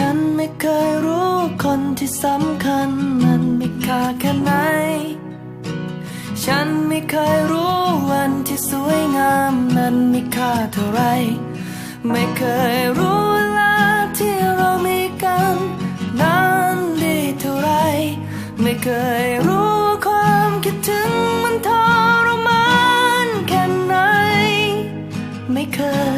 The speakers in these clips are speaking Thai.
ฉันไม่เคยรู้คนที่สำคัญมันมีค่าแค่ไหน ฉันไม่เคยรู้วันที่สวยงามนั้นมีค่าเท่าไร ไม่เคยรู้เวลาที่เรามีกันนั้นดีเท่าไร ไม่เคยรู้ความคิดถึงมันทรมานแค่ไหน ไม่เคย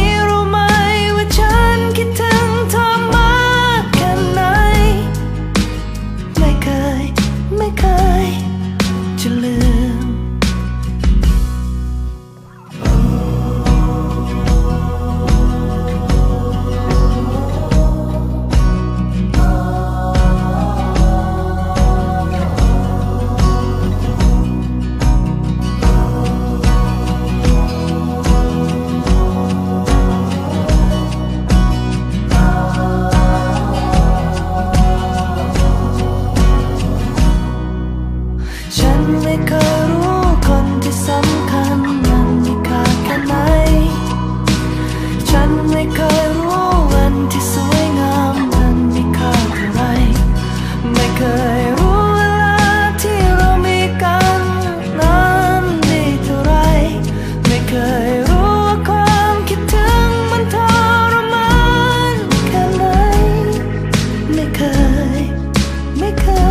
้ นไม่เคยรู้คนที่สำคัญมันมีค่าแค่ไหน ฉันไม่เคยรู้วันที่สวยงามมันมีค่าเท่าไร ไม่เคยรู้เวลาที่เรามีกันนั้นดีเท่าไร ไม่เคยรู้ว่าความคิดถึงมันทรมานแค่ไหน ไม่เคย ไม่เคย